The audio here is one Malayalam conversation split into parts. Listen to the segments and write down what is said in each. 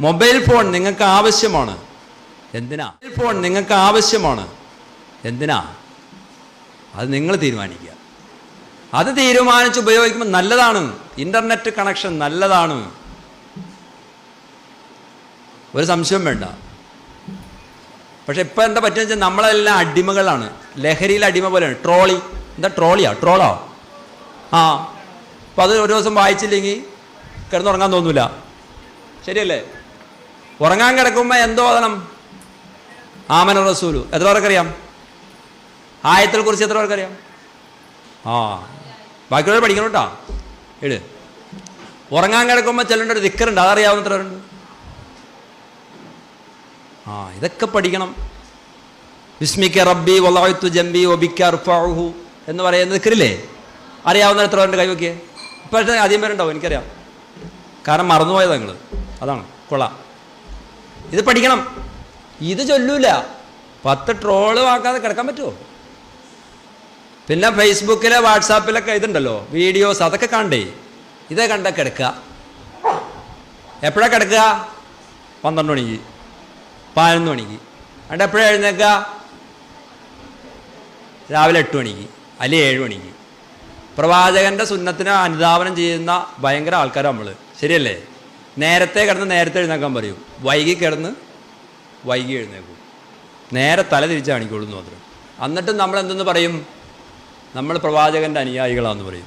മൊബൈൽ ഫോൺ നിങ്ങൾക്ക് ആവശ്യമാണ്. എന്തിനാ? മൊബൈൽ ഫോൺ നിങ്ങൾക്ക് ആവശ്യമാണ്. എന്തിനാ? അത് നിങ്ങൾ തീരുമാനിക്കുക. അത് തീരുമാനിച്ച് ഉപയോഗിക്കുമ്പോൾ നല്ലതാണ്. ഇന്റർനെറ്റ് കണക്ഷൻ നല്ലതാണ്. ഒരു സംശയം വേണ്ട. പക്ഷെ ഇപ്പം എന്താ പറ്റുക വെച്ചാൽ നമ്മളെല്ലാം അടിമകളാണ്. ലഹരിയിൽ അടിമ പോലെയാണ്. ട്രോളി. എന്താ ട്രോളിയാ? ട്രോളോ? ആ. അപ്പം അത് ഒരു ദിവസം വായിച്ചില്ലെങ്കിൽ കിടന്നുറങ്ങാൻ തോന്നൂല. ശരിയല്ലേ? ഉറങ്ങാൻ കിടക്കുമ്പോൾ എന്തോ ഓതണം ആമന റസൂലു. എത്ര പേർക്കറിയാം? ആയത്തിൽ കുറിച്ച് എത്ര പേർക്കറിയാം? ആ ബാക്കിയുള്ളവർ പഠിക്കണം കേട്ടോ. എട്. ഉറങ്ങാൻ കിടക്കുമ്പോൾ ചെല്ലേണ്ട ഒരു ദിക്കറുണ്ട്. അതറിയാവുന്ന എത്ര ആ ഇതൊക്കെ പഠിക്കണം. വിസ്മിക്ക റബ്ബി വലായത്തു ജംബി ഒബിക്ക റുഫാഹു എന്ന് പറയുന്ന ദിക്കറില്ലേ? അറിയാവുന്ന എത്ര പേരുണ്ട്? കൈവക്കിയേ ഇപ്പോഴത്തെ ആദ്യം പേരുണ്ടാവും എനിക്കറിയാം. കാരണം മറന്നുപോയത് നിങ്ങൾ അതാണ് കൊള്ളാം. ഇത് പഠിക്കണം. ഇത് ചൊല്ലൂല. പത്ത് ട്രോൾ വാക്കാതെ കിടക്കാൻ പറ്റുമോ പിന്നെ ഫേസ്ബുക്കിലെ വാട്സാപ്പിലൊക്കെ ഇതുണ്ടല്ലോ വീഡിയോസ് അതൊക്കെ കണ്ടേ. ഇതേ കണ്ട കിടക്കുക. എപ്പോഴാണ് കിടക്കുക? പന്ത്രണ്ട് മണിക്ക്. പതിനൊന്ന് മണിക്ക്. അണ്ട് എപ്പോഴാണ് എഴുന്നേക്കുക രാവിലെ എട്ട് മണിക്ക് അല്ലെങ്കിൽ ഏഴ് മണിക്ക്. പ്രവാചകന്റെ സുന്നത്തിനെ അനുധാവനം ചെയ്യുന്ന ഭയങ്കര ആൾക്കാരാണ് നമ്മൾ ശരിയല്ലേ? നേരത്തെ കിടന്ന് നേരത്തെ എഴുന്നേക്കാൻ പറയും. വൈകി കിടന്ന് വൈകി എഴുന്നേക്കും. നേരെ തല തിരിച്ച് കാണിക്കുള്ളൂ എന്ന് മാത്രം. എന്നിട്ടും നമ്മൾ എന്തെന്ന് പറയും? നമ്മൾ പ്രവാചകന്റെ അനുയായികളാണെന്ന് പറയും.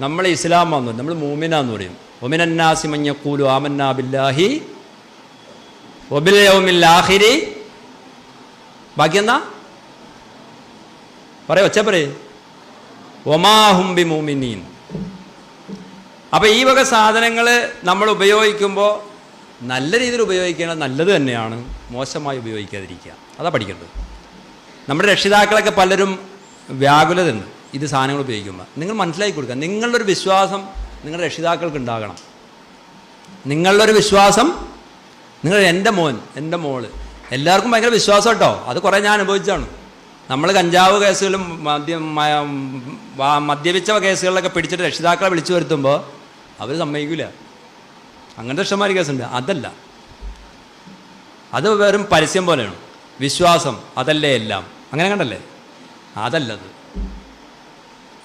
നമ്മൾ ഇസ്ലാമാന്ന് പറയും. നമ്മൾ മൂമിനാന്ന് പറയും. ഒമിനന്നാസി മഞ്ഞക്കൂലു ആമന്നാ ബില്ലാഹി ബാക്കിയെന്നാ ബാക്കി പറയ ഒച്ച പറയേ. ഒമാഹുംബി മൂമിനീൻ അപ്പോൾ ഈ വക സാധനങ്ങൾ നമ്മൾ ഉപയോഗിക്കുമ്പോൾ നല്ല രീതിയിൽ ഉപയോഗിക്കേണ്ടത് നല്ലത് തന്നെയാണ്. മോശമായി ഉപയോഗിക്കാതിരിക്കുക. അതാ പഠിക്കേണ്ടത്. നമ്മുടെ രക്ഷിതാക്കളൊക്കെ പലരും വ്യാകുലതയുണ്ട്. ഇത് സാധനങ്ങൾ ഉപയോഗിക്കുമ്പോൾ നിങ്ങൾ മനസ്സിലാക്കി കൊടുക്കുക. നിങ്ങളുടെ ഒരു വിശ്വാസം നിങ്ങളുടെ രക്ഷിതാക്കൾക്ക് ഉണ്ടാകണം. നിങ്ങളുടെ ഒരു വിശ്വാസം നിങ്ങൾ എന്റെ മോൻ എന്റെ മോൾ. എല്ലാവർക്കും ഭയങ്കര വിശ്വാസം കേട്ടോ. അത് കുറേ ഞാൻ അനുഭവിച്ചാണ്. നമ്മൾ കഞ്ചാവ് കേസുകളും മദ്യ മദ്യപിച്ച കേസുകളിലൊക്കെ പിടിച്ചിട്ട് രക്ഷിതാക്കളെ വിളിച്ചു വരുത്തുമ്പോൾ അവർ സമ്മതിക്കില്ല അങ്ങനത്തെ ഇഷ്ടംമാർ കേസുണ്ട് അതല്ല. അത് വെറും പരസ്യം പോലെയാണ്. വിശ്വാസം അതല്ലേ എല്ലാം. അങ്ങനെ കണ്ടല്ലേ? അതല്ലത്.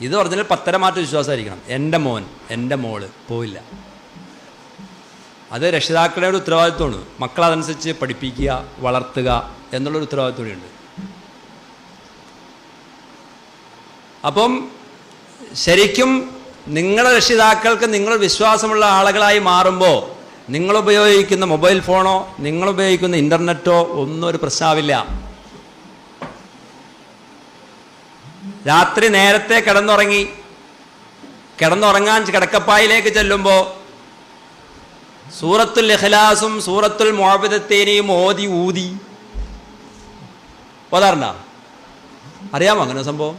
ഇത് പറഞ്ഞാൽ ഒറിജിനൽ പത്തരമാറ്റ വിശ്വാസമായിരിക്കണം. എന്റെ മോൻ എന്റെ മോൾ പോയില്ല അത് രക്ഷിതാക്കളുടെ ഒരു ഉത്തരവാദിത്വമാണ്. മക്കളതനുസരിച്ച് പഠിപ്പിക്കുക വളർത്തുക എന്നുള്ളൊരു ഉത്തരവാദിത്വം കൂടിയുണ്ട് അപ്പം ശരിക്കും നിങ്ങളുടെ രക്ഷിതാക്കൾക്ക് നിങ്ങൾ വിശ്വാസമുള്ള ആളുകളായി മാറുമ്പോൾ നിങ്ങൾ ഉപയോഗിക്കുന്ന മൊബൈൽ ഫോണോ നിങ്ങൾ ഉപയോഗിക്കുന്ന ഇന്റർനെറ്റോ ഒന്നും ഒരു പ്രശ്നമാവില്ല രാത്രി നേരത്തെ കിടന്നുറങ്ങി കിടന്നുറങ്ങാൻ കിടക്കപ്പായിലേക്ക് ചെല്ലുമ്പോൾ സൂറത്തുൽ ഇഖ്ലാസും സൂറത്തുൽ മുഅബിദത്തേനെയും ഓതി ഊതി. ഓതാറുണ്ടോ അറിയാമോ അങ്ങനെ സംഭവം?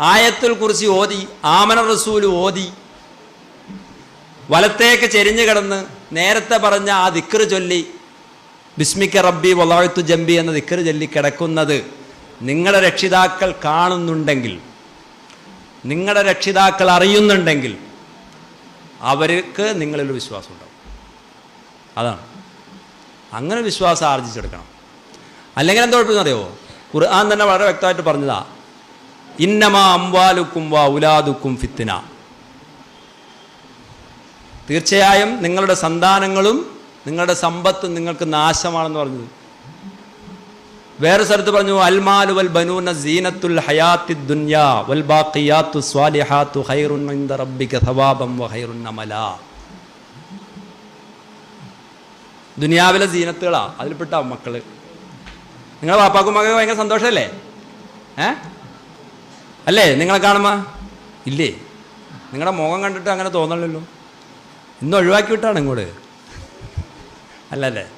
ആയത്തുൽ കുറിച്ച് ഓതി ആമന റസൂൽ ഓതി. വലത്തേക്ക് ചെരിഞ്ഞു കിടന്ന് നേരത്തെ പറഞ്ഞ ആ ദിക്കറ് ചൊല്ലി ബിസ്മിക്ക റബ്ബി വലായത്തു ജംബി എന്ന ദിക്കറ് ചൊല്ലി കിടക്കുന്നത് നിങ്ങളുടെ രക്ഷിതാക്കൾ കാണുന്നുണ്ടെങ്കിൽ നിങ്ങളുടെ രക്ഷിതാക്കൾ അറിയുന്നുണ്ടെങ്കിൽ അവർക്ക് നിങ്ങളിലൊരു വിശ്വാസം ഉണ്ടാവും. അതാണ്. അങ്ങനെ വിശ്വാസം ആർജിച്ചെടുക്കണം. അല്ലെങ്കിൽ എന്തോ കുഴപ്പമെന്നറിയോ ഖുർആൻ തന്നെ വളരെ വ്യക്തമായിട്ട് പറഞ്ഞതാ ഇന്നമാ അംവാലുക്കും വാ ഉലാദുക്കും ഫിത്തിന തീർച്ചയായും നിങ്ങളുടെ സന്താനങ്ങളും നിങ്ങളുടെ സമ്പത്തും നിങ്ങൾക്ക് നാശമാണെന്ന് പറഞ്ഞത്. വേറെ സ്ഥലത്ത് പറഞ്ഞു അൽമാലു വൽ ബനൂന സീനത്തുൽ ഹയാത്തി ദുനിയാ വൽ ബാഖിയാത്തു സ്വാലിഹാത്തു ഖൈറുൻ ഇൻദ റബ്ബിക സവാബം വ ഖൈറുൻ അമലാ. ദുനിയാവിലെ സീനത്തുകളാ അതിൽപ്പെട്ട മക്കൾ. നിങ്ങളെ പാപ്പാക്കും മകൾക്ക് ഭയങ്കര സന്തോഷമല്ലേ ഏ? അല്ലേ? നിങ്ങളെ കാണുമ്പോൾ ഇല്ലേ? നിങ്ങളുടെ മുഖം കണ്ടിട്ട് അങ്ങനെ തോന്നണല്ലോ ഇന്ന് ഒഴിവാക്കി വിട്ടാണ് ഇങ്ങോട്ട്. അല്ലല്ലേ?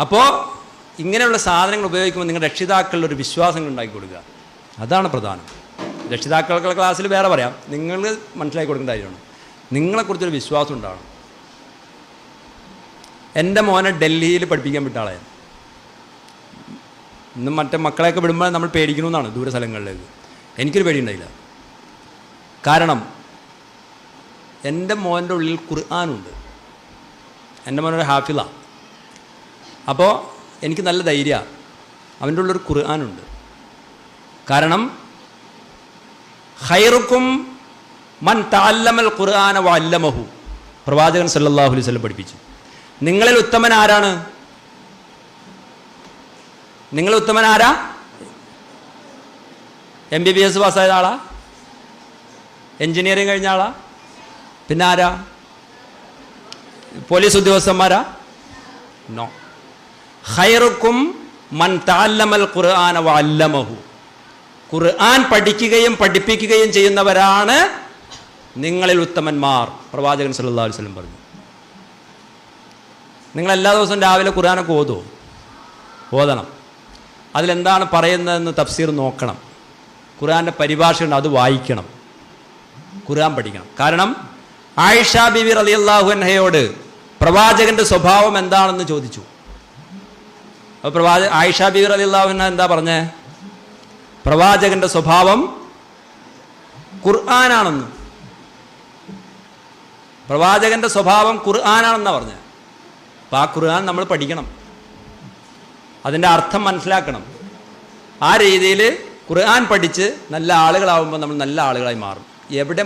അപ്പോൾ ഇങ്ങനെയുള്ള സാധനങ്ങൾ ഉപയോഗിക്കുമ്പോൾ നിങ്ങൾ രക്ഷിതാക്കളുടെ ഒരു വിശ്വാസങ്ങൾ ഉണ്ടാക്കി കൊടുക്കുക. അതാണ് പ്രധാനം. രക്ഷിതാക്കളുടെ ക്ലാസ്സിൽ വേറെ പറയാം. നിങ്ങൾ മനസ്സിലാക്കി കൊടുക്കേണ്ട കാര്യമാണ്. നിങ്ങളെക്കുറിച്ചൊരു വിശ്വാസം ഉണ്ടാവണം. എന്റെ മോനെ ഡൽഹിയിൽ പഠിപ്പിക്കാൻ വിട്ട ആളായിരുന്നു. ഇന്നും മറ്റേ മക്കളെയൊക്കെ വിടുമ്പോൾ നമ്മൾ പേടിക്കണമെന്നാണ് ദൂര സ്ഥലങ്ങളിലേക്ക് എനിക്കൊരു പേടിയുണ്ടായില്ല. കാരണം എന്റെ മോന്റെ ഉള്ളിൽ ഖുർആാനുണ്ട്. എന്റെ മോനൊരു ഹാഫിള. അപ്പോൾ എനിക്ക് നല്ല ധൈര്യമാണ് അവന്റെ ഉള്ളൊരു ഖുർആാനുണ്ട്. കാരണം ഹൈറുക്കും മൻ താല്ലമൽ ഖുർആാന വല്ലമഹു പ്രവാചകൻ സല്ലല്ലാഹു അലൈഹി വസല്ലം പഠിപ്പിച്ചു. നിങ്ങളിൽ ഉത്തമൻ ആരാണ്? നിങ്ങൾ ഉത്തമൻ ആരാ? എം ബി ബി എസ് പാസ്സായ ആളാ? എഞ്ചിനീയറിംഗ് കഴിഞ്ഞ ആളാ? പിന്നെ ആരാ? പോലീസ് ഉദ്യോഗസ്ഥന്മാരാ? നോ. ഹൈറുക്കും മൻ താല്ലമൽ ഖുർആന വല്ലമഹു ഖുർആൻ പഠിക്കുകയും പഠിപ്പിക്കുകയും ചെയ്യുന്നവരാണ് നിങ്ങളിൽ ഉത്തമന്മാർ. പ്രവാചകൻ അലൈഹി വസല്ലം പറഞ്ഞു. നിങ്ങൾ എല്ലാ ദിവസവും രാവിലെ ഖുർആനൊക്കെ ഓതുമോ ഓതണം. അതിലെന്താണ് പറയുന്നതെന്ന് തഫ്സീർ നോക്കണം. ഖുർആന്റെ പരിഭാഷയുണ്ട് അത് വായിക്കണം. ഖുർആൻ പഠിക്കണം. കാരണം ആയിഷ ബിബി റളിയല്ലാഹു അൻഹയോട് പ്രവാചകന്റെ സ്വഭാവം എന്താണെന്ന് ചോദിച്ചു. അപ്പോൾ പ്രവാചക ആയിഷ ബിബി റളിയല്ലാഹു അൻഹ എന്താ പറഞ്ഞേ? പ്രവാചകന്റെ സ്വഭാവം ഖുർആനാണെന്ന്. പ്രവാചകന്റെ സ്വഭാവം ഖുർആനാണെന്നാണ് പറഞ്ഞത് അപ്പം ആ ഖുർആൻ നമ്മൾ പഠിക്കണം. അതിന്റെ അർത്ഥം മനസ്സിലാക്കണം. ആ രീതിയിൽ ഖുർആൻ പഠിച്ച് നല്ല ആളുകളാവുമ്പോൾ നമ്മൾ നല്ല ആളുകളായി മാറും. എവിടെ